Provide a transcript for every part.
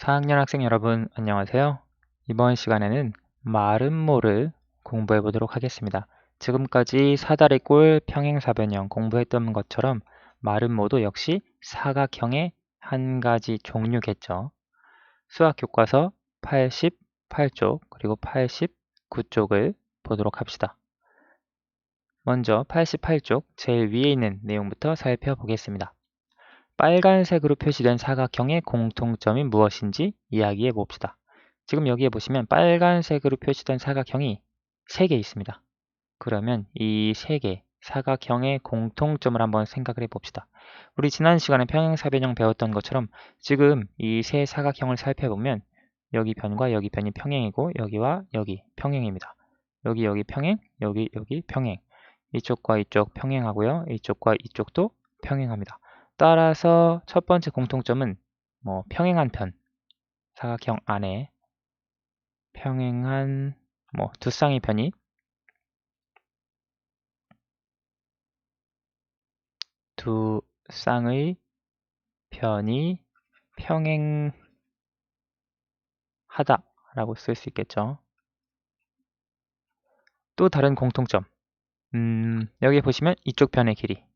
4학년 학생 여러분 안녕하세요. 이번 시간에는 마름모를 공부해 보도록 하겠습니다. 지금까지 사다리 꼴 평행사변형 공부했던 것처럼 마름모도 역시 사각형의 한 가지 종류겠죠. 수학 교과서 88쪽 그리고 89쪽을 보도록 합시다. 먼저 88쪽 제일 위에 있는 내용부터 살펴보겠습니다. 빨간색으로 표시된 사각형의 공통점이 무엇인지 이야기해 봅시다. 지금 여기에 보시면 빨간색으로 표시된 사각형이 3개 있습니다. 그러면 이 3개 사각형의 공통점을 한번 생각을 해 봅시다. 우리 지난 시간에 평행사변형 배웠던 것처럼 지금 이 세 사각형을 살펴보면 여기 변과 여기 변이 평행이고 여기와 여기 평행입니다. 여기 여기 평행, 여기 여기 평행. 이쪽과 이쪽 평행하고요. 이쪽과 이쪽도 평행합니다. 따라서 첫 번째 공통점은 뭐 평행한 편, 사각형 안에 평행한 뭐 두 쌍의 편이 두 쌍의 편이 평행하다 라고 쓸 수 있겠죠. 또 다른 공통점. 음, 여기 보시면 이쪽 편의 길이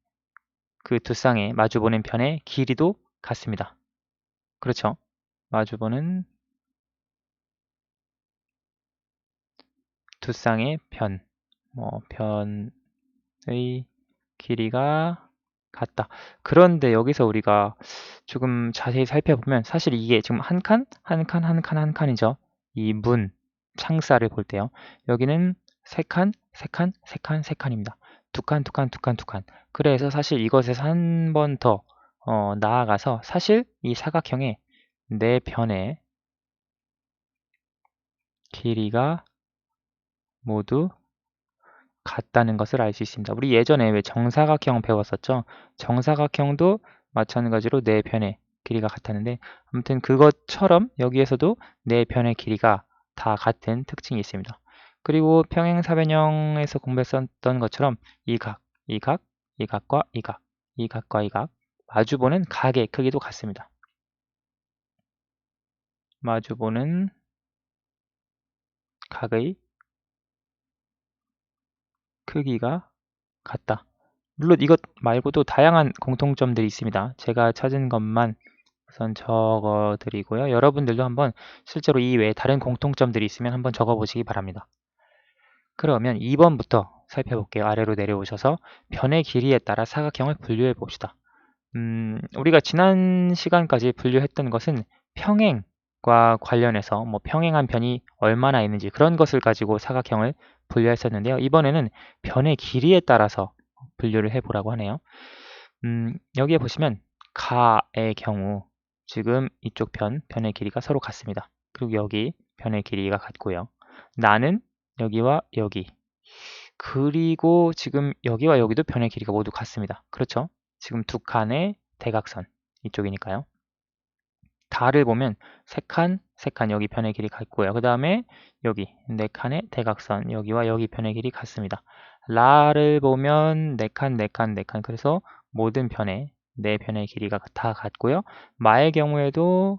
그 두 쌍의 마주보는 편의 길이도 같습니다. 그렇죠? 마주보는 두 쌍의 편, 뭐 편의 길이가 같다. 그런데 여기서 우리가 조금 자세히 살펴보면 사실 이게 지금 한 칸, 한 칸, 한 칸, 한 칸이죠. 이 문, 창살을 볼 때요. 여기는 세 칸, 세 칸, 세 칸, 세 칸입니다. 두 칸, 두 칸, 두 칸, 두 칸. 그래서 사실 이것에서 한 번 더 어, 나아가서 사실 이 사각형의 네 변의 길이가 모두 같다는 것을 알 수 있습니다. 우리 예전에 왜 정사각형 배웠었죠? 정사각형도 마찬가지로 네 편의 길이가 같았는데 아무튼 그것처럼 여기에서도 네 편의 길이가 다 같은 특징이 있습니다. 그리고 평행사변형에서 공부했었던 것처럼 이 각, 이 각, 이 각과 이 각, 이 각과 이 각 마주보는 각의 크기도 같습니다. 마주보는 각의 크기가 같다. 물론 이것 말고도 다양한 공통점들이 있습니다. 제가 찾은 것만 우선 적어 드리고요. 여러분들도 한번 실제로 이 외에 다른 공통점들이 있으면 한번 적어 보시기 바랍니다. 그러면 2번부터 살펴볼게요. 아래로 내려오셔서 변의 길이에 따라 사각형을 분류해 봅시다. 음, 우리가 지난 시간까지 분류했던 것은 평행과 관련해서 뭐 평행한 변이 얼마나 있는지 그런 것을 가지고 사각형을 분류했었는데요. 이번에는 변의 길이에 따라서 분류를 해보라고 하네요. 음, 여기에 보시면 가의 경우 지금 이쪽 편, 변의 길이가 서로 같습니다. 그리고 여기 변의 길이가 같고요. 나는 여기와 여기 그리고 지금 여기와 여기도 변의 길이가 모두 같습니다. 그렇죠? 지금 두 칸의 대각선 이쪽이니까요. 다를 보면 세 칸, 세 칸 여기 변의 길이 같고요. 그 다음에 여기 네 칸의 대각선 여기와 여기 변의 길이 같습니다. 라를 보면 네 칸, 네 칸, 네 칸 그래서 모든 변의 네 변의 길이가 다 같고요. 마의 경우에도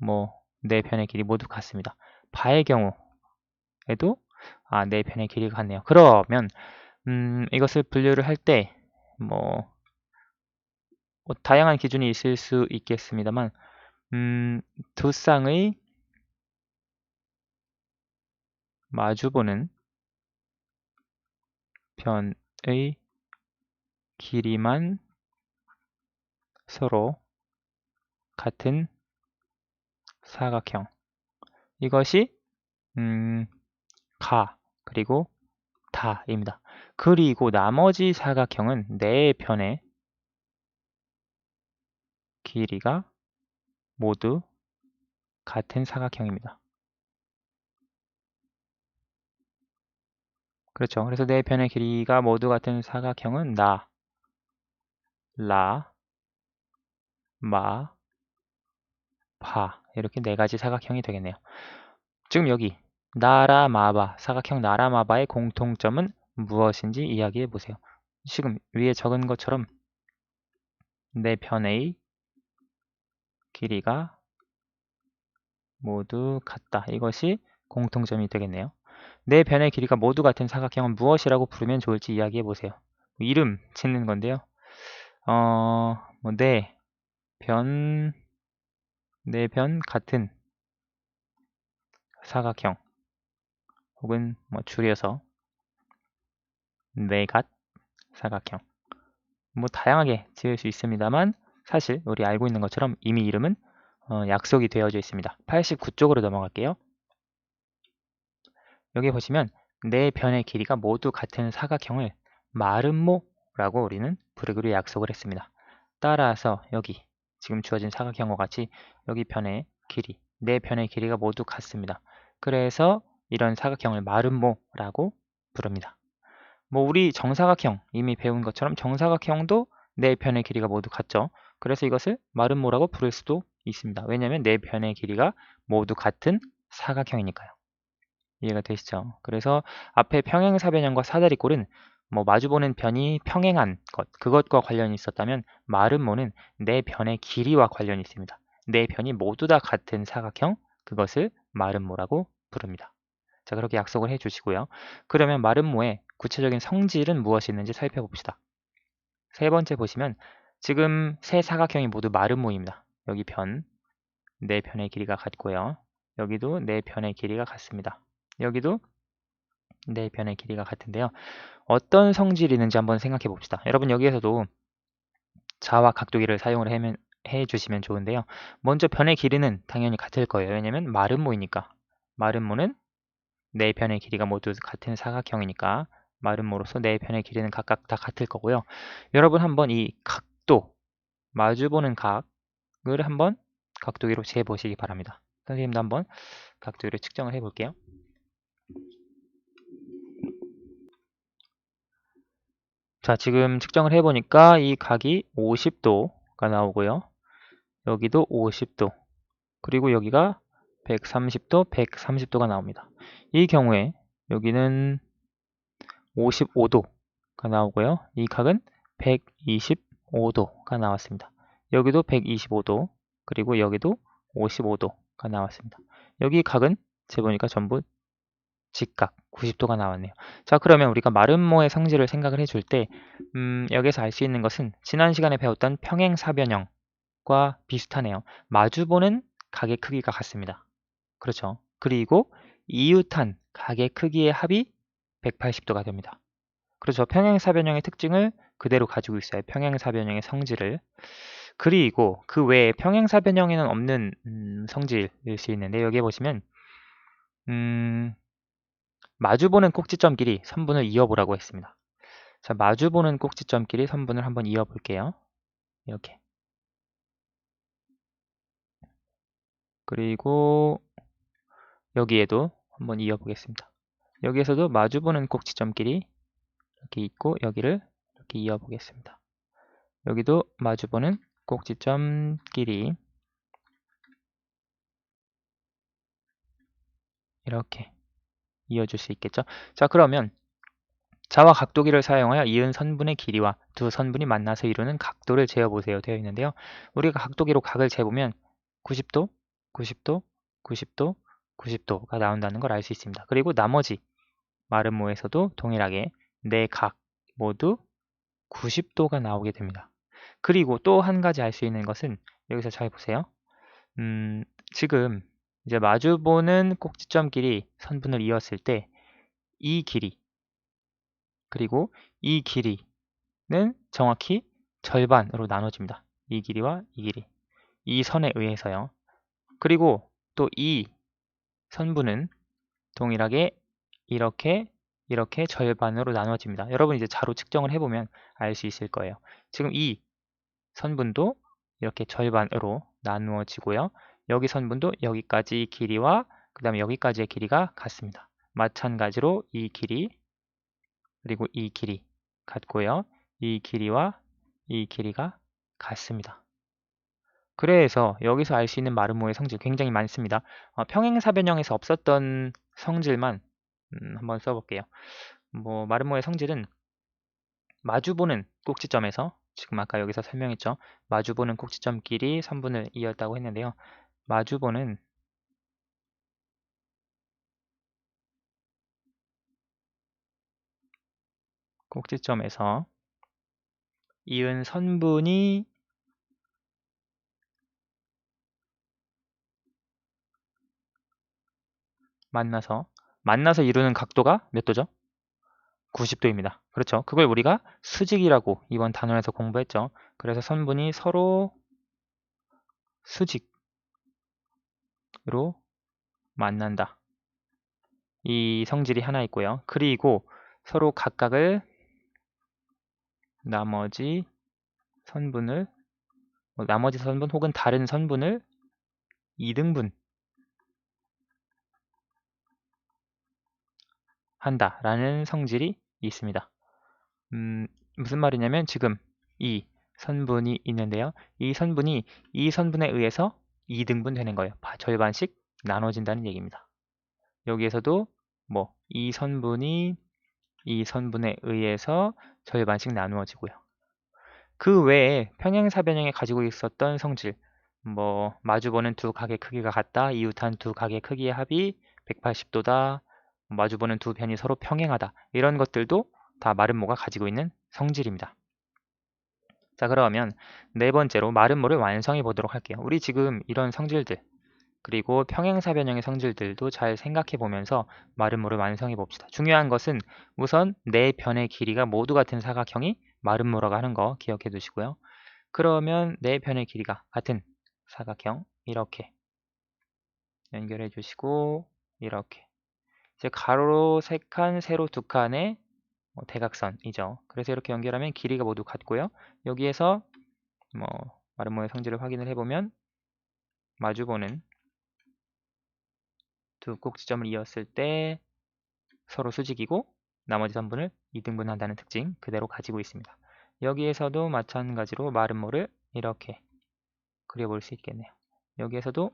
뭐 네 변의 길이 모두 같습니다. 바의 경우 에도 아, 네 변의 길이가 같네요. 그러면 음, 이것을 분류를 할때 뭐, 뭐, 다양한 기준이 있을 수 있겠습니다만 음, 두 쌍의 마주보는 변의 길이만 서로 같은 사각형 이것이 음, 가 그리고 다입니다. 그리고 나머지 사각형은 네 편의 길이가 모두 같은 사각형입니다. 그렇죠. 그래서 네 편의 길이가 모두 같은 사각형은 나, 라, 마, 바 이렇게 네 가지 사각형이 되겠네요. 지금 여기 나라마바, 사각형 나라마바의 공통점은 무엇인지 이야기해 보세요. 지금 위에 적은 것처럼 내 편의 길이가 모두 같다. 이것이 공통점이 되겠네요. 네 변의 길이가 모두 같은 사각형은 무엇이라고 부르면 좋을지 이야기해 보세요. 이름 짓는 건데요. 어, 뭐, 네, 변, 네 변 같은 사각형 혹은 뭐 줄여서 네갓 사각형 뭐 다양하게 지을 수 있습니다만 사실 우리 알고 있는 것처럼 이미 이름은 어, 약속이 되어져 있습니다. 89쪽으로 넘어갈게요. 여기 보시면 네 변의 길이가 모두 같은 사각형을 마름모라고 우리는 부르기로 약속을 했습니다. 따라서 여기 지금 주어진 사각형과 같이 여기 변의 길이, 네 변의 길이가 모두 같습니다. 그래서 이런 사각형을 마름모라고 부릅니다. 뭐 우리 정사각형 이미 배운 것처럼 정사각형도 네 변의 길이가 모두 같죠. 그래서 이것을 마름모라고 부를 수도 있습니다. 왜냐하면 네 변의 길이가 모두 같은 사각형이니까요. 이해가 되시죠? 그래서 앞에 평행사변형과 사다리꼴은 뭐 마주보는 변이 평행한 것, 그것과 관련이 있었다면 마름모는 네 변의 길이와 관련이 있습니다. 네 변이 모두 다 같은 사각형, 그것을 마름모라고 부릅니다. 자, 그렇게 약속을 해주시고요. 그러면 마름모의 구체적인 성질은 무엇이 있는지 살펴봅시다. 세 번째 보시면 지금 세 사각형이 모두 마름모입니다. 여기 변, 네 변의 길이가 같고요. 여기도 네 변의 길이가 같습니다. 여기도 네 변의 길이가 같은데요. 어떤 성질이 있는지 한번 생각해 봅시다. 여러분 여기에서도 자와 각도기를 사용을 해, 해 주시면 좋은데요. 먼저 변의 길이는 당연히 같을 거예요. 왜냐면 마름모이니까. 마름모는 네 변의 길이가 모두 같은 사각형이니까 마름모로서 네 변의 길이는 각각 다 같을 거고요. 여러분 한번 이 각도, 마주보는 각을 한번 각도기로 재보시기 바랍니다. 선생님도 한번 각도기를 측정을 해볼게요. 자, 지금 측정을 해보니까 이 각이 50도가 나오고요. 여기도 50도, 그리고 여기가 130도, 130도가 나옵니다. 이 경우에 여기는 55도가 나오고요. 이 각은 125도가 나왔습니다. 여기도 125도, 그리고 여기도 55도가 나왔습니다. 여기 각은 재보니까 전부 직각 90도가 나왔네요. 자 그러면 우리가 마름모의 성질을 생각을 해줄 때 음, 여기서 알 수 있는 것은 지난 시간에 배웠던 평행사변형과 비슷하네요. 마주보는 각의 크기가 같습니다. 그렇죠. 그리고 이웃한 각의 크기의 합이 180도가 됩니다. 그렇죠. 평행사변형의 특징을 그대로 가지고 있어요. 평행사변형의 성질을. 그리고 그 외에 평행사변형에는 없는 음, 성질일 수 있는데 여기에 보시면 음, 마주보는 꼭지점 길이 선분을 이어보라고 했습니다. 자, 마주보는 꼭지점 길이 선분을 한번 이어볼게요. 이렇게. 그리고 여기에도 한번 이어보겠습니다. 여기에서도 마주보는 꼭지점 길이 이렇게 있고 여기를 이렇게 이어보겠습니다. 여기도 마주보는 꼭지점 길이 이렇게 이어줄 수 있겠죠. 자 그러면 자와 각도기를 사용하여 이은 선분의 길이와 두 선분이 만나서 이루는 각도를 재어보세요 되어 있는데요. 우리가 각도기로 각을 재보면 90도, 90도, 90도, 90도가 나온다는 걸 알 수 있습니다. 그리고 나머지 마름모에서도 동일하게 네각 모두 90도가 나오게 됩니다. 그리고 또 한 가지 알 수 있는 것은 여기서 잘 보세요. 음, 지금 이제 마주보는 꼭지점끼리 선분을 이었을 때 이 길이 그리고 이 길이는 정확히 절반으로 나눠집니다. 이 길이와 이 길이 이 선에 의해서요. 그리고 또 이 선분은 동일하게 이렇게 이렇게 절반으로 나눠집니다. 여러분 이제 자로 측정을 해보면 알 수 있을 거예요. 지금 이 선분도 이렇게 절반으로 나누어지고요. 여기 선분도 여기까지 길이와 그 다음에 여기까지의 길이가 같습니다. 마찬가지로 이 길이 그리고 이 길이 같고요. 이 길이와 이 길이가 같습니다. 그래서 여기서 알 수 있는 마르모의 성질 굉장히 많습니다. 어, 평행사변형에서 없었던 성질만 음, 한번 써볼게요. 뭐 마르모의 성질은 마주보는 꼭지점에서 지금 아까 여기서 설명했죠. 마주보는 꼭지점끼리 선분을 이었다고 했는데요. 마주보는 꼭지점에서 이은 선분이 만나서 만나서 이루는 각도가 몇 도죠? 90도입니다. 그렇죠. 그걸 우리가 수직이라고 이번 단원에서 공부했죠. 그래서 선분이 서로 수직으로 만난다. 이 성질이 하나 있고요. 그리고 서로 각각을 나머지 선분을 뭐 나머지 선분 혹은 다른 선분을 2등분 한다라는 성질이 있습니다. 음, 무슨 말이냐면 지금 이 선분이 있는데요. 이 선분이 이 선분에 의해서 2등분 되는 거예요. 절반씩 나눠진다는 얘기입니다. 여기에서도 뭐 이 선분이 이 선분에 의해서 절반씩 나누어지고요. 그 외에 평행사변형에 가지고 있었던 성질 뭐 마주보는 두 각의 크기가 같다. 이웃한 두 각의 크기의 합이 180도다. 마주보는 두 변이 서로 평행하다. 이런 것들도 다 마름모가 가지고 있는 성질입니다. 자 그러면 네 번째로 마름모를 완성해 보도록 할게요. 우리 지금 이런 성질들 그리고 평행사변형의 성질들도 잘 생각해 보면서 마름모를 완성해 봅시다. 중요한 것은 우선 네 변의 길이가 모두 같은 사각형이 마름모라고 하는 거 기억해 두시고요. 그러면 네 변의 길이가 같은 사각형 이렇게 연결해 주시고 이렇게 이제 가로로 세 칸, 세로 두 칸의 뭐 대각선이죠. 그래서 이렇게 연결하면 길이가 모두 같고요. 여기에서 뭐 마름모의 성질을 확인을 해보면 마주보는 두 꼭지점을 이었을 때 서로 수직이고 나머지 선분을 이등분한다는 특징 그대로 가지고 있습니다. 여기에서도 마찬가지로 마름모를 이렇게 그려볼 수 있겠네요. 여기에서도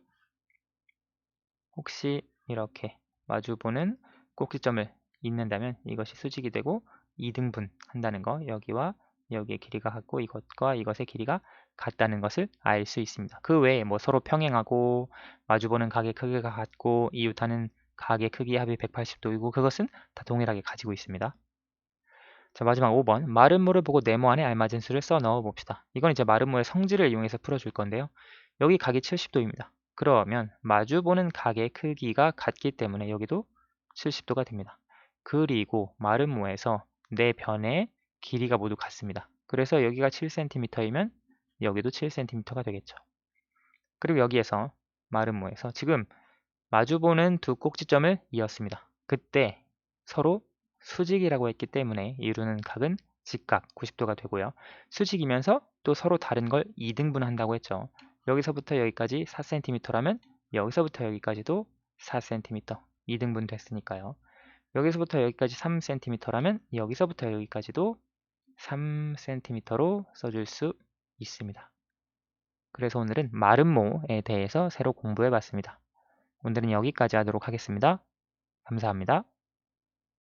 혹시 이렇게 마주보는 꼭지점을 잇는다면 이것이 수직이 되고 이등분 한다는 거 여기와 여기의 길이가 같고 이것과 이것의 길이가 같다는 것을 알 수 있습니다. 그 외에 뭐 서로 평행하고 마주보는 각의 크기가 같고 이웃하는 각의 크기의 합이 180도이고 그것은 다 동일하게 가지고 있습니다. 자 마지막 5번 마름모를 보고 네모 안에 알맞은 수를 써 넣어 봅시다. 이건 이제 마름모의 성질을 이용해서 풀어줄 건데요. 여기 각이 70도입니다. 그러면 마주보는 각의 크기가 같기 때문에 여기도 70도가 됩니다. 그리고 마름모에서 네 변의 길이가 모두 같습니다. 그래서 여기가 7cm이면 여기도 7cm가 되겠죠. 그리고 여기에서 마름모에서 지금 마주보는 두 꼭지점을 이었습니다. 그때 서로 수직이라고 했기 때문에 이루는 각은 직각 90도가 되고요. 수직이면서 또 서로 다른 걸 2등분 한다고 했죠. 여기서부터 여기까지 4cm라면 여기서부터 여기까지도 4cm 2등분 됐으니까요. 여기서부터 여기까지 3cm라면 여기서부터 여기까지도 3cm로 써줄 수 있습니다. 그래서 오늘은 마름모에 대해서 새로 공부해 봤습니다. 오늘은 여기까지 하도록 하겠습니다. 감사합니다.